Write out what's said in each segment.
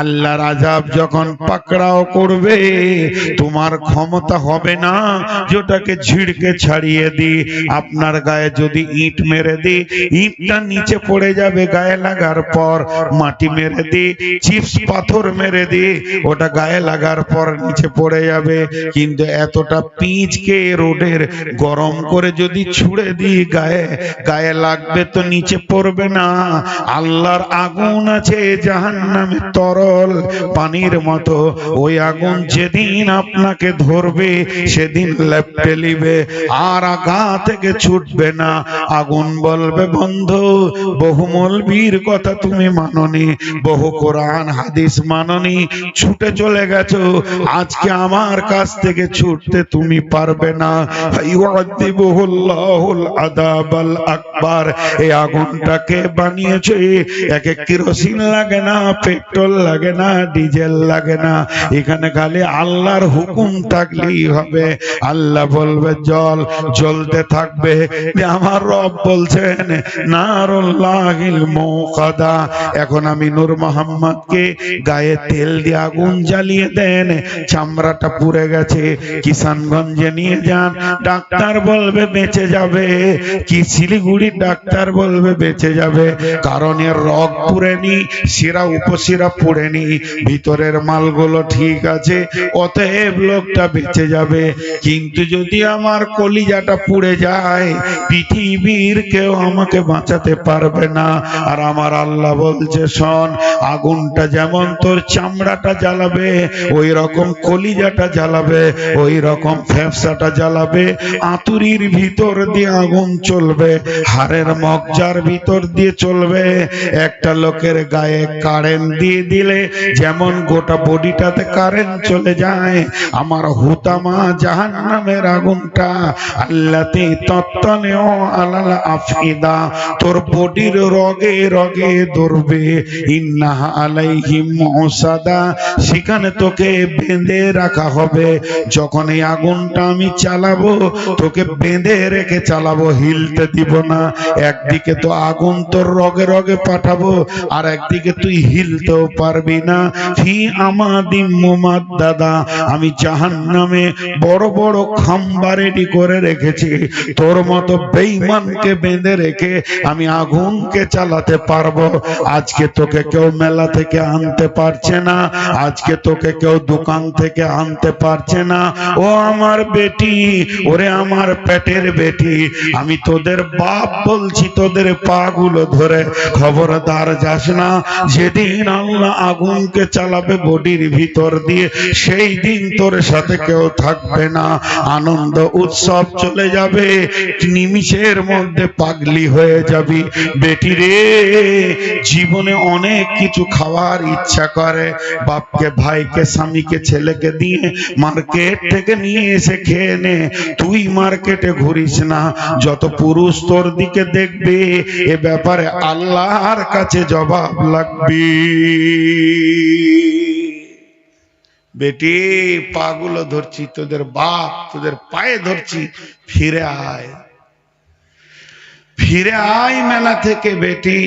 আল্লাহর আজাব যখন পাকড়াও করবে, তোমার ক্ষমতা হবে না। যেটাকে ঝিড়কে ছাড়িয়ে দি, আপনার গায়ে যদি ইট মেরে দি, ইটটা নিচে পড়ে যাবে গায়ে লাগার পর, মাটি মেরে দি, চিপস পাথর মেরে দি, ওটা গায়ে লাগার পর নিচে পড়ে যাবে। কিন্তু এতটা পিচকে রোডের গরম করে যদি ছুড়ে দি গায়ে গায়ে লাগবে তো নিচে পড়বে না। আল্লাহর আগুন আছে জাহান্নামে তরল পানির মতো। ওই আগুন যেদিন আপনাকে ধরবে, সেদিন লেপটে লিবে আর আগা থেকে ছুটবে না। আগুন বলবে, বন্ধু বহু মলবির কথা তুমি মাননি, বহু কোরআন, হাদিস মাননি, ছুটে চলে গেছো। আজকে আমার কাছ থেকে ছুটতে তুমি পারবে না। আদাবাল আকবার। এই আগুনটাকে বানিয়েছে, একে কিরোসিন লাগে না পেট্রোল লাগে না, ডিজেল লাগে না। এখানে খালি আল্লাহর হুকুম থাকলেই হবে। আল্লাহ বলবে, জল জ্বলতে থাকবে। আমার রব বলছেন, নারুল্লাহিল মুকাদা। এখন আমি নূর মোহাম্মদকে গায়ে তেল দিয়ে আগুন জ্বালিয়ে দেন। চামড়াটা পুড়ে গেছে। কিষানগঞ্জে নিয়ে যান। ডাক্তার বলবে, বেঁচে যাবে। কি শিলিগুড়ির ডাক্তার বলবে, বেঁচে যাবে। কারণ এর রগ পুড়েনি, শিরা উপশিরা পুড়েনি ভিতরের মালগুলো ঠিক আছে, অতএব লোকটা বেঁচে যাবে। কিন্তু যদি আমার কলিজাটা পুড়ে যায়, পৃথিবীর কেউ আমাকে বাঁচাতে পারবে না। আর আমার আল্লাহ বলছে, শোন, আগুনটা যেমন তোর চামড়াটা জ্বালাবে ওই রকম কলিজাটা জ্বালাবে ওই রকম ফ্যাপসাটা জ্বালাবে, আতুরির ভিতর দিয়ে আগুন চলবে, হাড়ের মগজার ভিতর দিয়ে চলবে। একটা লোকের গায়ে কারেন্ট দিয়ে দিলে যেমন গোটা বডিটাতে কারেন্ট চলে যায়, আমার হুতামা জাহান নামের আগুনটা আল্লাতে তত্তনেও আলাল আফিদা, তোর বডির রগে রগে ধরবে। ইন্নাহা আলাইহিম মুসাদা, সেখানে তোকে বেঁধে রাখা হবে। যখন এই আগুনটা আমি চালাবো, তোকে বেঁধে রেখে চালাবো, হিলতে দিব না। একদিকে তো আগুন তোর রগে রগে পাঠাবো, আর একদিকে তুই হিলতেও পারবি না। ফি আমাদিম দাদা, আমি জাহান নামে বড় বড় খাম্বা রেডি করে রেখেছি। তোর মতো বেঈমানকে বেঁধে রেখে আমি আগুনকে চালাতে পারব। আজকে তোকে কেউ মেলা থেকে আনতে পারছে না। আজকে তোকে কেউ দোকান থেকে আনতে পারছে না। ও আমার বেটি, ওরে আমার পেটের বেটি, আমি তোদের বাপ বলছি তোদের পা গুলো ধরে। খবরদার যাস না, যেদিন আল্লাহ আগুনকে চালাবে বডির ভিতর দিয়ে। সেই দিন তোর সাথে কেউ থাকবে না। আনন্দ, উৎসব চলে যাবে। নিমিষের মধ্যে পাগলি হয়ে যাবি। বেটি রে, জীবনে অনেক কিছু খাওয়ার ইচ্ছা করে। বাপকে, ভাইকে, স্বামীকে, ছেলেকে দিয়ে মার্কেট থেকে নিয়ে এসে খেয়ে নে। তুই মার্কেটে ঘুরিস না। যত পুরুষ তোর দিকে দেখবে, এ ব্যাপারে আল্লাহর কাছে জবাব লাগবে। বেটি, পাগুলো ধরছি, তোদের বাপ তোদের পায়ে ধরছি, ফিরে আয়। ফিরে আয় মেলা থেকে বেটি,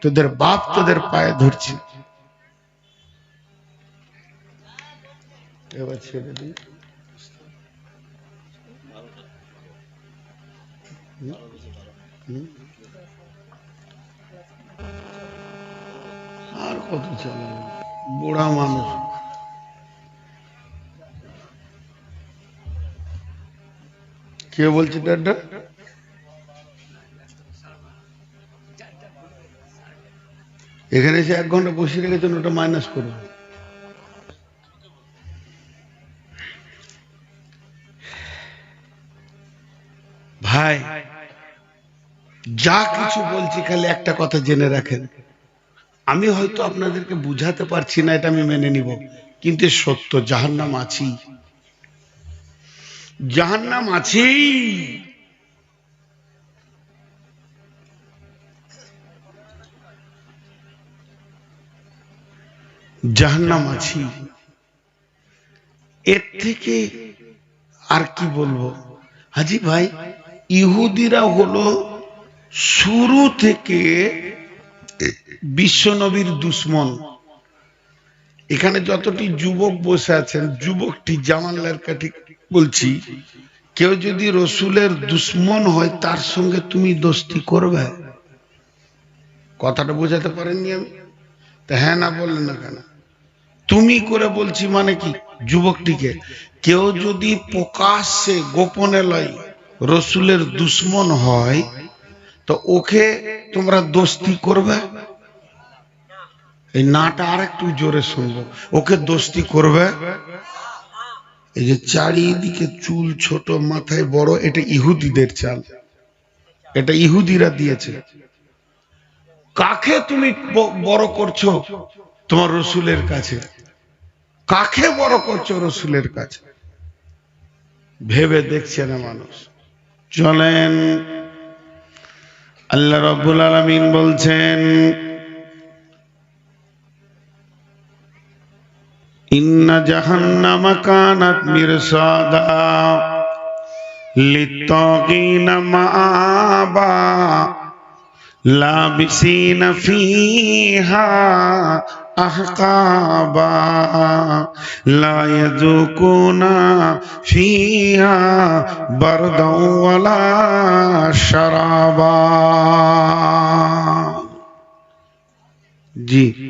তোদের বাপ তোদের পায়ে ধরছি। এবার ছেড়ে দিই। কত চালাবো বুড়া মানুষ। কে বলছে ডাড্ডা এখানে এসে এক ঘণ্টা বসে রেখেছেন ওটা মাইনাস করুন ভাই, যা কিছু বলছি খালি একটা কথা জেনে রাখেন। আমি হয়তো আপনাদেরকে বুঝাতে পারছি না, এটা আমি মেনে নিব। কিন্তু সত্য, জাহান্নাম আছি জাহান্নাম আছেই। জাহান্নাম আছি এর থেকে আর কি বলব? হাজি ভাই, ইহুদিরা হলো শুরু থেকে বিশ্বনবীর দুশ্মন। এখানে যতটি যুবক বসে আছেন, যুবকটি জামাল্লার কাঠি বলছি, কেউ যদি রসুলের দুশ্মন হয়, তার সঙ্গে তুমি দোস্তি করবে? কথাটা বোঝাতে পারেননি আমি? তা হ্যাঁ না বললেন না কেন? তুমি করে বলছি মানে কি? যুবকটিকে। কেউ যদি প্রকাশ্যে গোপনে লয়, রসুলের দুশ্মন হয়, তো ওকে তোমরা দোস্তি করবে? এই নাটা আর একটু জোরে শুনব। ওকে দোস্তি করবে? এই যে চারিদিকে চুল ছোট, মাথায় বড়, এটা ইহুদিদের চাল। এটা ইহুদিরা দিয়েছে। কাকে তুমি বড় করছ? তোমার রসুলের কাছে। কাকে বড় করছ রসুলের কাছে? ভেবে দেখছে না মানুষ। চলেন। আল্লাহ রব্বুল আলামিন বলছেন इन जहन्नम कानत मिर्सादा, लित्तौकीन माबा लाबिसीन फीहा अहकाबा, ला यजुकूना फीहा बरदौ वला शराबा। जी।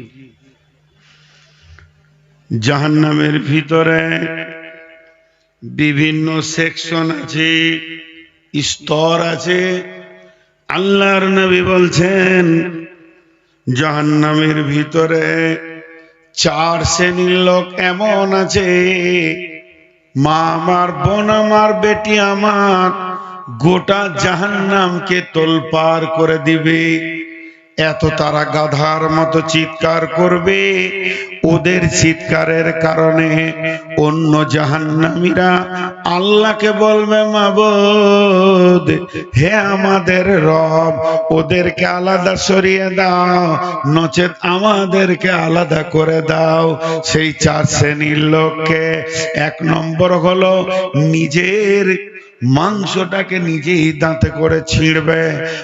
জাহান্নামের ভিতরে বিভিন্ন সেকশন আছে, স্তর আছে। আল্লাহর নবী বলছেন, জাহান্নামের ভিতরে চার শ্রেণির লোক এমন আছে, মা আমার, বোন আমার, বেটি আমার, গোটা জাহান্নামকে তোলপার করে দিবে। এত তারা গাধার মতো চিৎকার করবে ওদের চিৎকারের কারণে অন্য জাহান্নামীরা আল্লাহকে বলবে, মাবুদ, হে আমাদের রব, ওদেরকে আলাদা সরিয়ে দাও, নচেত আমাদেরকে আলাদা করে দাও। সেই চার শ্রেণির লোককে এক নম্বর হলো নিজের মাংসটাকে নিজেই দাঁতে করে ছিঁড়বে,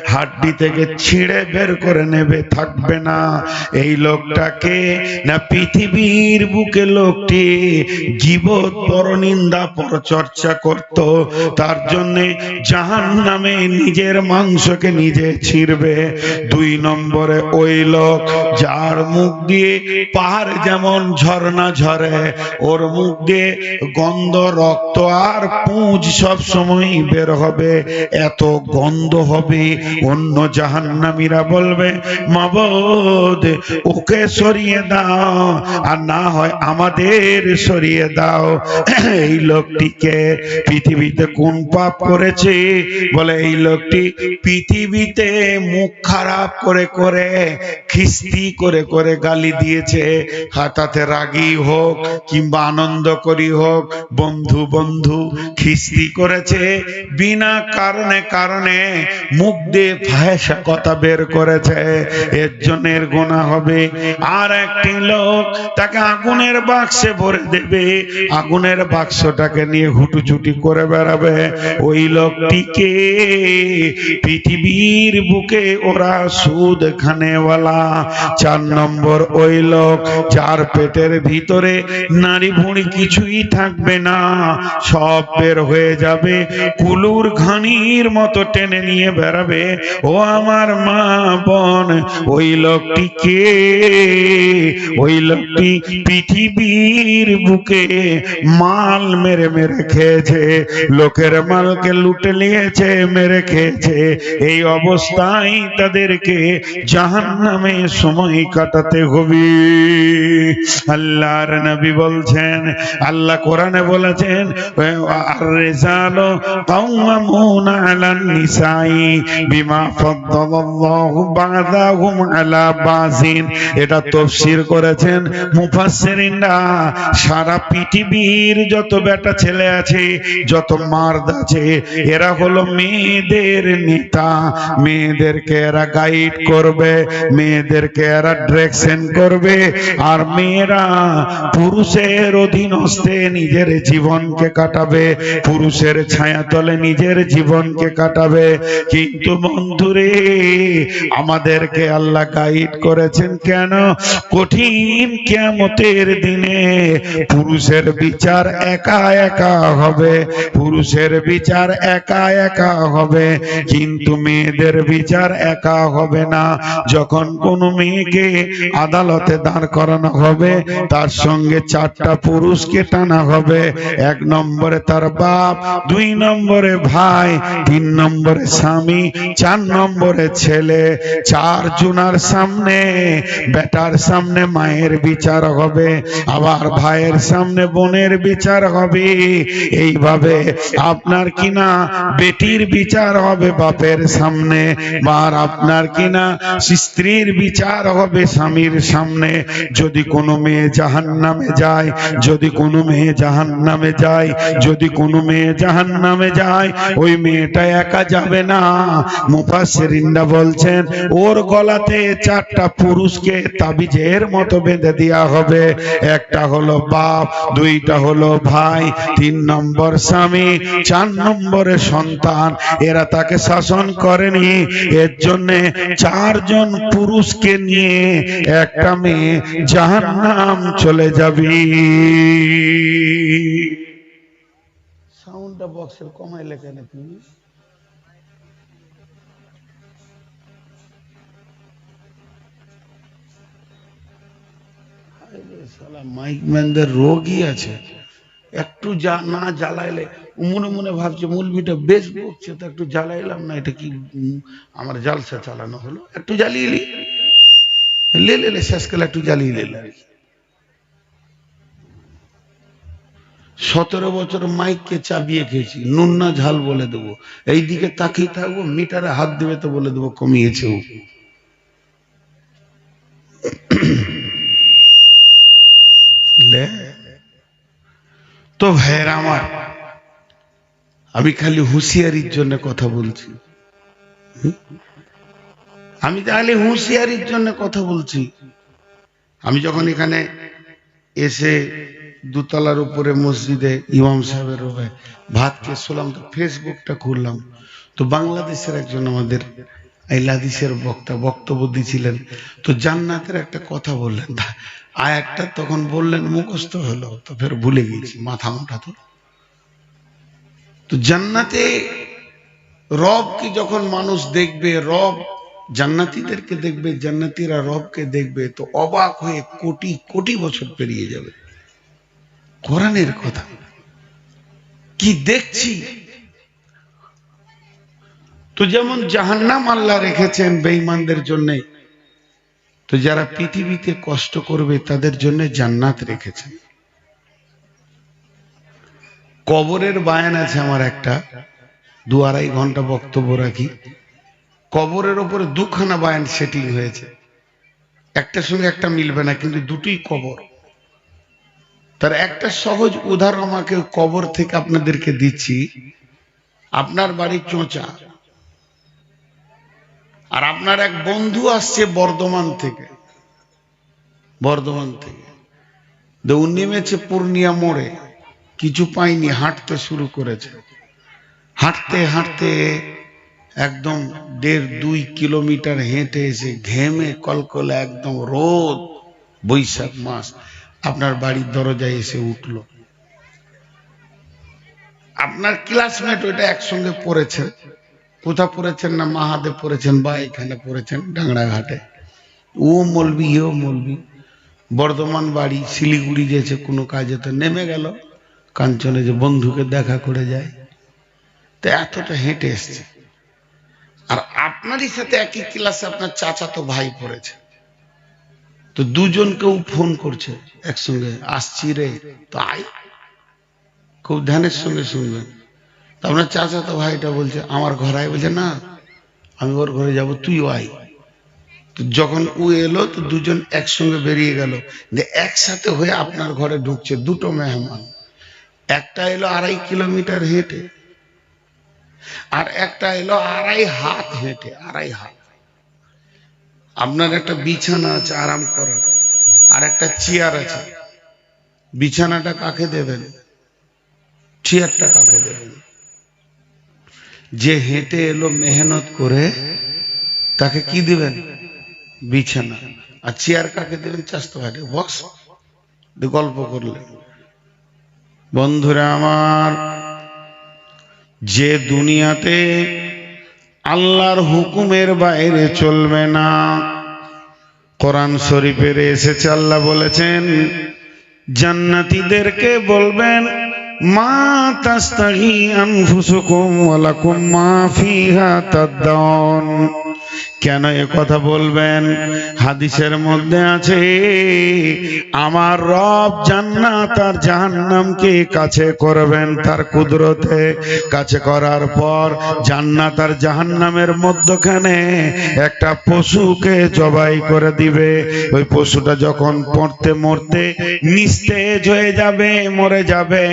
হাড্ডি থেকে ছিঁড়ে বের করে নেবে, থাকবে না। এই লোকটাকে না পৃথিবীর বুকে লোকটি জীবত পরনিন্দা পরচর্চা করত, তার জন্য জাহান নামে নিজের মাংসকে নিজে ছিঁড়বে। দুই নম্বরে ওই লোক যার মুখ দিয়ে পাহাড় যেমন ঝর্ণা ঝরে, ওর মুখ দিয়ে গন্ধ, রক্ত আর পুঁজ সব সময় বের হবে, এত গন্ধ হবে। অন্য জাহান্নামীরা বলবে, মাবদ, ওকে সরিয়ে দাও, আর না হয় আমাদের সরিয়ে দাও। এই লোকটিকে পৃথিবীতে কোন পাপ করেছে? বলে, এই লোকটি পৃথিবীতে মুখ খারাপ করে করে, খিস্তি করে করে গালি দিয়েছে। হাতাতে রাগী হোক কিংবা আনন্দ করি হোক, বন্ধু বন্ধু, খিস্তি করেছে বিনা কারণে কারণে মুখ দিয়ে ফাহেসা কথা বের করেছে। এর জন্য এর গোনা হবে। আর একটি লোক তাকে আগুনের বাক্সে ভরে দেবে। আগুনের বাক্সটাকে নিয়ে হুটুচুটি করে বেড়াবে। ওই লোকটিকে পৃথিবীর বুকে ওরা সুদ খানেওয়ালা চার নম্বর ওই লোক, যার পেটের ভিতরে নারী ভুঁড়ি কিছুই থাকবে না, সব বের হয়ে যাবে। কুলুর ঘানির মতো টেনে নিয়ে বেড়াবে। ও আমার মা বোন, ওই লোকটিকে ওই লোকটি পৃথিবীর বুকে মাল মেরে মেরে খেয়েছে, লোকের মালকে লুটে নিয়েছে, মেরে খেয়েছে। এই অবস্থায় তাদেরকে জাহান নামে সময় কাটাতে হবে। আল্লাহর নবী বলছেন, আল্লাহ কোরআনে বলেছেন আর রেজালো قوامون على النساء بما فضل الله بعضهم على بعض এটা তফসির করেছেন মুফাসসিরিনরা সারা পৃথিবীর যত বেটা ছেলে আছে যত মার্দ আছে এরা হলো মেয়েদের নেতা মেয়েদেরকে এরা গাইড করবে মেয়েদেরকে এরা ডিরেকশন করবে আর মেয়েরা পুরুষের অধীনস্থে নিজের জীবনকে কাটাবে পুরুষের ছায়া ছায়াতলে নিজের জীবনকে কাটাবে। কিন্তু বন্ধুরে, আমাদেরকে আল্লাহ গাইড করেছেন কেন? কঠিন কিয়ামতের দিনে পুরুষের বিচার একা একা হবে। পুরুষের বিচার একা একা হবে। কিন্তু মেয়েদের বিচার একা হবে না। যখন কোনো মেয়েকে আদালতে দাঁড় করানো হবে, তার সঙ্গে চারটা পুরুষকে টানা হবে। এক নম্বরে তার বাপ, দুই নম্বরে ভাই, তিন নম্বরে স্বামী, চার নম্বরে ছেলে, চার জুনার সামনে বেটার সামনে মায়ের বিচার হবে, আবার ভাইয়ের সামনে বোনের বিচার হবে। এইভাবে আপনার কিনা বেটির বিচার হবে বাপের সামনে আর আপনার কিনা স্ত্রীর বিচার হবে স্বামীর সামনে। যদি কোনো মেয়ে জাহান নামে যায়, যদি কোনো মেয়ে জাহান নামে যায়, যদি কোনো মেয়ে জাহান নামে যায়, ওই মেয়েটা একা যাবে না। মুফাসসিরিনরা বলছেন, ওর গলাতে চারটা পুরুষকে তাবিজের মতো বেঁধে দেওয়া হবে। একটা হলো বাপ, দুইটা হলো ভাই, তিন নম্বর স্বামী, চার নম্বরে সন্তান। এরা তাকে শাসন করেনি। এর জন্যে চারজন পুরুষকে নিয়ে একটা মেয়ে জাহান্নাম চলে যাবি। সাউন্ডটা বক্সের কমাইলে কেন তুমি মাইক ম্যানদের রোগই আছে। একটু যা না জ্বালাইলে মনে মনে ভাবছে মুলবিটা বেশ বকছে, তো একটু জ্বালাইলাম না, এটা কি আমার জালসা চালানো হলো? একটু জ্বালিয়ে লি। লে শেষকালে একটু জ্বালিয়ে লে। সতেরো বছর মাইককে চাবিয়ে খেয়েছি। নুন না ঝাল বলে দেবো। এইদিকে তাকিয়ে থাকব, মিটারে হাত দেবে তো বলে দেবো কমিয়েছে ও তো ভাইয়ের আমার। আমি খালি হুঁশিয়ারির জন্য কথা বলছি। আমি তাহলে হুঁশিয়ারির জন্য কথা বলছি। আমি যখন এখানে এসে দুতলার উপরে মসজিদে ইমাম সাহেবের রোবে ভাত খেয়ে শুলাম, তো ফেসবুকটা খুললাম। তো বাংলাদেশের একজন আমাদের আইলাদিসের বক্তা বক্তব্য দিয়েছিলেন তো জান্নাতের একটা কথা বললেন। আয়াতটা তখন বললেন, মুখস্থ হলো, তো ফের ভুলে গেছি মাথা মোটা তো। তো জান্নাতে রবকে যখন মানুষ দেখবে, রব জান্নাতীদেরকে দেখবে, জান্নাতীরা রবকে দেখবে, তো অবাক হয়ে কোটি কোটি বছর পেরিয়ে যাবে। কোরআনের কথা। কি দেখছি? তো যেমন জাহান্নাম আল্লাহ রেখেছেন বেঈমানদের জন্য, তো যারা পৃথিবীতে কষ্ট করবে তাদের জন্য জান্নাত রেখেছেন। কবরের বায়ান আছে আমার একটা, দু আড়াই ঘণ্টা বক্তব্য রাখি। কবরের ওপরে দুখানা বায়ান সেটিং হয়েছে। একটার সঙ্গে একটা মিলবে না, কিন্তু দুটোই কবর। তার একটা সহজ উদাহরণ আমাকে কবর থেকে আপনাদেরকে দিচ্ছি। আপনার বাড়ি চোঁচা। আর আপনার এক বন্ধু আসছে বর্ধমান থেকে। বর্ধমান থেকে। দৌড় নেমেছে পূর্ণিয়া মোড়ে। কিছু পাইনি হাঁটতে শুরু করেছে। হাঁটতে হাঁটতে একদম দেড় দুই কিলোমিটার হেঁটে এসে ঘেমে কলকলে একদম রোদ, বৈশাখ মাস। আপনার বাড়ির দরজায় এসে উঠল। আপনার ক্লাসমেট ওইটা একসঙ্গে পড়েছেন কোথা পড়েছেন না মাহাদে পড়েছেন বা এখানে পড়েছেন? ডাংরাঘাটে ও মলবি এও মলবি। বর্ধমান বাড়ি, শিলিগুড়ি গেছে, কোনো কাজে তো নেমে গেল। কাঞ্চনে যে বন্ধুকে দেখা করে যায়। তো এতটা হেঁটে এসছে। আর আপনারই সাথে একই ক্লাসে আপনার চাচা তো ভাই পড়েছে। তো দুজনকেও ফোন করছে একসঙ্গে, আসছি রে। তো আয় খুব ধ্যানের সঙ্গে শুনবেন তো আপনার চাচা তো ভাইটা বলছে, আমার ঘর আয়। বলছে, না, আমি ওর ঘরে যাব, তুইও আয়। তো যখন ও এলো, তো দুজন একসঙ্গে বেরিয়ে গেল। যে একসাথে হয়ে আপনার ঘরে ঢুকছে দুটো মেহমান। একটা এলো আড়াই কিলোমিটার হেঁটে, আর একটা এলো আড়াই হাত হেঁটে, আড়াই হাত। আপনার একটা বিছানা আছে, আরাম করার। আর একটা চেয়ার আছে। বিছানাটা কাকে দেবেন? চেয়ারটা কাকে দেবেন? যে হেঁটে এলো, মেহনত করে তাকে কি দিবেন? বিছানা। আর চেয়ার কাকে দেবেন? চাস্ত ভাইকে বক্স গল্প করলে। বন্ধুরা আমার, যে দুনিয়াতে আল্লাহর হুকুমের বাইরে চলবে না। কোরআন শরীফের এসেছে, আল্লাহ বলেছেন, জান্নাতিদেরকে বলবেন, মা তাস্তাহি আনফুসুকুম ওয়ালাকুম মা ফিহা তাদাউন কেন এ কথা বলবেন? হাদিসের মধ্যে আছে, আমার রব জান্নাত আর জাহান্নামকে কাছে করবেন তার কুদরতে। কাছে করার পর জান্নাত আর জাহান্নামের মধ্যখানে একটা পশুকে জবাই করে দিবে। ওই পশুটা যখন পড়তে মরতে নিস্তেজ হয়ে যাবে, মরে যাবে,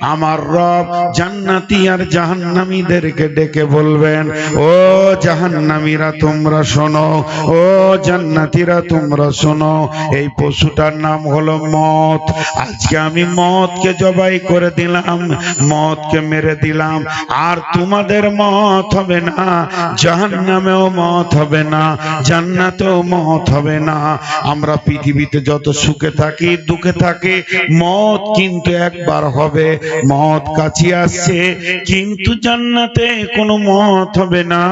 আমার রব জান্নাতি আর জাহান্নামীদেরকে ডেকে বলবেন, ও জাহান্নামীরা, তোমরা শোনো, ও জান্নাতীরা, তোমরা শোনো, এই পশুটার নাম হলো মত আজকে আমি মতকে জবাই করে দিলাম মতকে মেরে দিলাম, আর তোমাদের মত হবে না, জাহান্নামেও মত হবে না, জান্নাতেও মত হবে না। আমরা পৃথিবীতে যত সুখে থাকি, দুঃখে থাকি মত কিন্তু একবার হবে মত কাছে আসছে, কিন্তু জান্নাতে কোনো মত হবে না,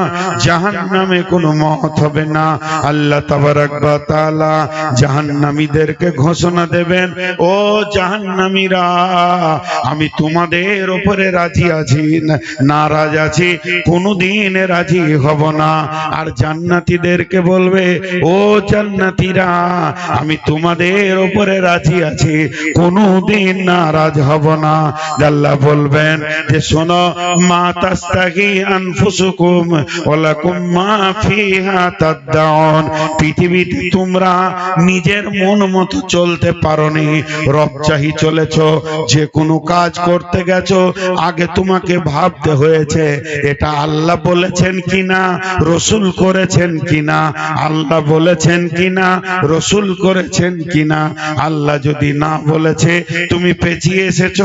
জাহান্নামে কোনো মত হবে না। আল্লাহ ওয়া জাহান্নামীদেরকে ঘোষণা দেবেন, ও জাহান্নামীরা, আমি তোমাদের উপরে রাজি আছি, নারাজ আছি, কোনোদিন রাজি হব না। আর জান্নাতীদেরকে বলবে, ও জান্নাতীরা, আমি তোমাদের উপরে রাজি আছি, কোনোদিন নারাজ হব না। আল্লাহ বলবেন যে, শোনো, মা তাস্তাগি আনফুসুকুম ওয়ালাকুম মা ফিহা তাদাউন পৃথিবীতে তোমরা নিজের মন মতো চলতে চলেছো, যে কোনো কাজ করতে আগে তোমাকে ভাবতে হয়েছে, এটা আল্লাহ বলেছেন কিনা, রসুল করেছেন কিনা, আল্লাহ বলেছেন কিনা, রসুল করেছেন কিনা, আল্লাহ যদি না বলেছে, তুমি পেছিয়ে এসেছ,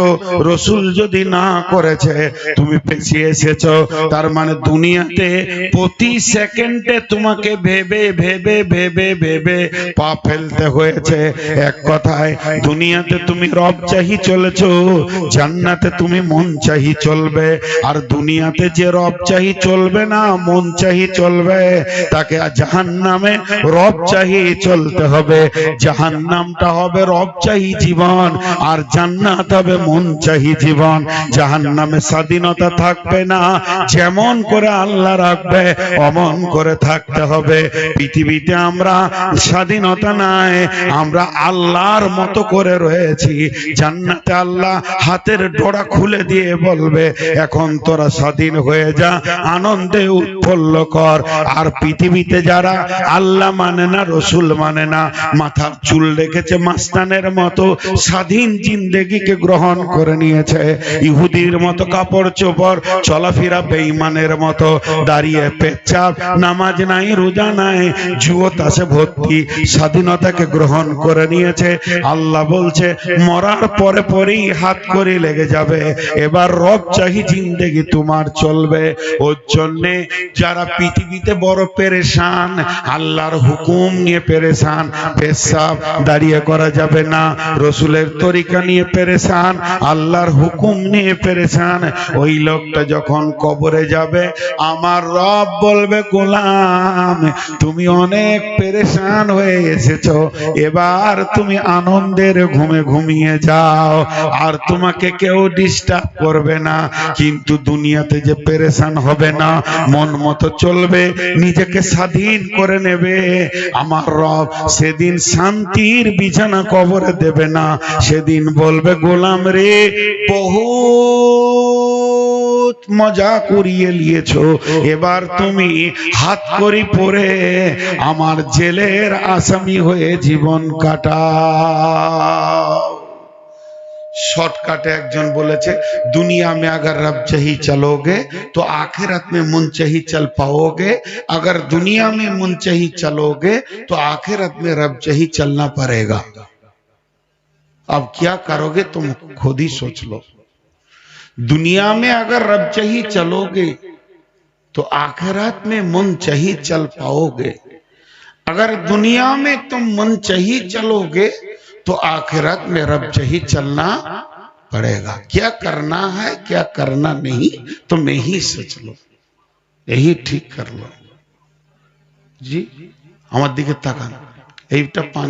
রসুল যদি না করেছে, তুমি পেছিয়ে এসেছ, তার মানে দুনিয়াতে প্রতি সেকেন্ডে তোমাকে ভেবে ভেবে ভেবে ভেবে পা ফেলতে হয়েছে। এক কথায়, দুনিয়াতে তুমি রব চাহি চলেছো, জান্নাতে তুমি মন চাহি চলবে। আর দুনিয়াতে যে রব চাহি চলবে না, মন চাহি চলবে, তাকে জাহান নামে রব চাহি চলতে হবে। জাহান নামটা হবে রব চাহি জীবন, আর জান্নাত হবে মন চাহি জীবন। জাহান নামে স্বাধীনতা থাকবে না, যেমন করে আল্লাহ রাখবে, অমন করে থাকতে হবে। পৃথিবীতে আমরা স্বাধীনতা নাই, আমরা আল্লাহর মতো করে রয়েছি। জান্নাতে আল্লাহ হাতের ডোরা খুলে দিয়ে বলবে, এখন তোরা স্বাধীন হয়ে যা, আনন্দে উৎফুল্ল কর। আর পৃথিবীতে যারা আল্লাহ মানে না, রসুল মানে না, মাথার চুল রেখেছে মাস্তানের মতো স্বাধীন জিন্দেগিকে গ্রহণ করে নিয়েছে। ইহুদির মতো কাপড় চোপড়, চলাফেরা বেঈমানের মতো, দাঁড়িয়ে পেচ্ছাপ, নামাজ নাই, রোজা নাই। জুয়ত আছে ভর্তি, স্বাধীনতাকে গ্রহণ করে নিয়েছে। আল্লাহ বলছে, মরার পরে পরেই হাত করে লেগে যাবে। এবার রব চাহি জিন্দেগি তোমার চলবে। ওর জন্যে যারা পৃথিবীতে বড় পেরেশান, আল্লাহর হুকুম নিয়ে পেরেশান, পেশাব দাঁড়িয়ে করা যাবে না। রসুলের তরিকা নিয়ে পেরেশান, আল্লাহর হুকুম নিয়ে পেরেশান। ওই লোকটা যখন কবরে যাবে, আমার রব বলবে, গোলাম তুমি অনেক পেরেশান হয়ে এসেছ। এবার তুমি আনন্দের ঘুমে ঘুমিয়ে যাও। আর তোমাকে কেউ ডিস্টার্ব করবে না। কিন্তু দুনিয়াতে যে পেরেশান হবে না, মন মতো চলবে, নিজেকে স্বাধীন করে নেবে। আমার রব সেদিন শান্তির বিছানা কবরে দেবে না। সেদিন বলবে, গোলাম রে, বহু মজা করিয়ে নিয়েছো এবার তুমি হাত করি পরে আমার জেলের আসামি হয়ে জীবন কাটাও शॉर्टकट একজন বলেছে दुनिया में अगर रब चाही चलोगे तो आखिरत में मुन चाही चल पाओगे अगर दुनिया में मुन चाही चलोगे तो आखिरत में रब चाही चलना पड़ेगा अब क्या करोगे तुम खुद ही सोच लो दुनिया में अगर रब चाही चलोगे तो आखिरत में मन चाहिए चल पाओगे अगर दुनिया में तुम मन चाहिए चलोगे तो आखिरत में रब चाहिए चलना पड़ेगा क्या करना है क्या करना नहीं तुम यही सोच लो यही ঠিক कर लो জি আমার দিকে তাকান এইটা পান